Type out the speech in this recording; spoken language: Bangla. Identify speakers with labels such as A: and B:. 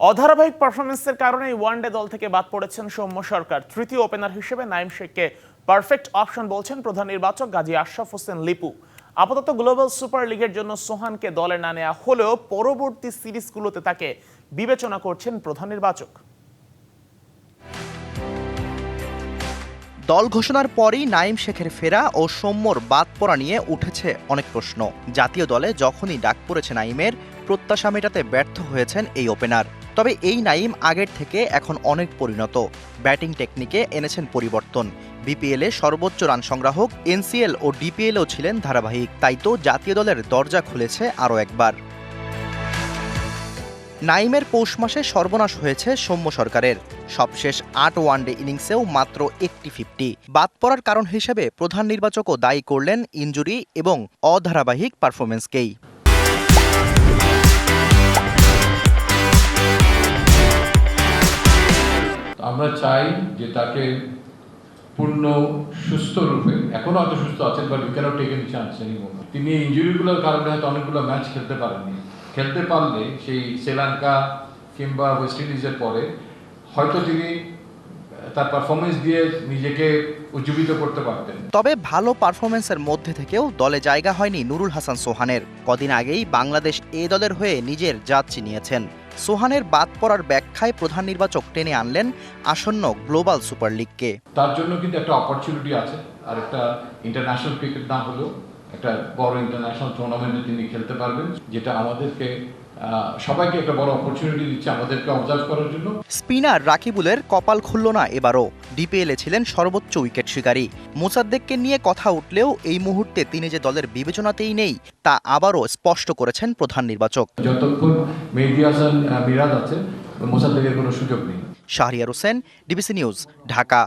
A: অধারাবাহিক পারফরমেন্সের কারণে ওয়ানডে দল থেকে বাদ পড়েছেন সৌম্য সরকার। তৃতীয় ওপেনার হিসেবে নাইম শেখকে পারফেক্ট অপশন বলছেন প্রধান নির্বাচক গাজী আশরাফ হোসেন লিপু। আপাতত গ্লোবাল সুপার লিগের জন্য সোহানকে দলে না নেওয়া হলেও পরবর্তী সিরিজগুলোতে তাকে বিবেচনা করছেন প্রধান নির্বাচক।
B: দল ঘোষণার পরই নাইম শেখের ফেরা ও সৌম্যর বাদ পড়া নিয়ে উঠেছে অনেক প্রশ্ন। জাতীয় দলে যখনই ডাক পড়েছে নাইমের প্রত্যাশা মেটাতে ব্যর্থ হয়েছেন এই ওপেনার তবে এই নাইম আগের থেকে এখন অনেক পরিণত। ব্যাটিং টেকনিকে এনেছেন পরিবর্তন। বিপিএলে সর্বোচ্চ রান সংগ্রাহক, এনসিএল ও ডিপিএলেও ছিলেন ধারাবাহিক। তাই তো জাতীয় দলের দরজা খুলেছে আরও একবার। নাইমের পৌষ মাসে সর্বনাশ হয়েছে সৌম্য সরকারের। সবশেষ আট ওয়ানডে ইনিংসেও মাত্র একটি ফিফটি। বাদ পড়ার কারণ হিসেবে প্রধান নির্বাচকও দায়ী করলেন ইনজুরি এবং অধারাবাহিক পারফরমেন্সকেই
C: আমরা চাই যে তাকে পূর্ণ সুস্থ রূপে, এখনও হয়তো সুস্থ আছেন বাট ইউ ক্যানট টেক তিনি ইঞ্জুরিগুলোর কারণে হয়তো অনেকগুলো ম্যাচ খেলতে পারেননি। খেলতে পারলে সেই শ্রীলঙ্কা কিংবা ওয়েস্ট ইন্ডিজের পরে হয়তো তিনি তার পারফরমেন্স দিয়ে নিজেকে উজ্জীবিত করতে পারতেন।
B: তবে ভালো পারফরমেন্সের মধ্যে থেকেও দলে জায়গা হয়নি নুরুল হাসান সোহানের। কদিন আগেই বাংলাদেশ এ দলের হয়ে নিজের জাত চিনিয়েছেন সোহানের বাদ পড়ার ব্যাখ্যায় প্রধান নির্বাচক টেনে আনলেন আসন্ন গ্লোবাল সুপার লিগকে
C: তার জন্য কিন্তু একটা অপরচুনিটি আছে। আর একটা ইন্টারন্যাশনাল ক্রিকেট না হলেও একটা বড় ইন্টারন্যাশনাল টুর্নামেন্টে তিনি খেলতে পারবেন যেটা আমাদেরকে সবাইকে একটা বড় অপরচুনিটি দিচ্ছে আমাদেরকে অবজার্ভ করার জন্য।
B: স্পিনার রাকিবুলের কপাল খুলল না এবারও। ডিপিএলে ছিলেন সর্বোচ্চ উইকেট শিকারী। মোসাদ্দেককে নিয়ে কথা উঠলেও এই মুহূর্তে তিনি যে দলের বিবেচনাতেই নেই তা আবারও স্পষ্ট করেছেন প্রধান নির্বাচক।
C: যতক্ষণ মেহেদি হাসান মিরাজ আছে মোসাদ্দেকের কোনো সুযোগ নেই।
B: Shahriar Hossain DBC news Dhaka.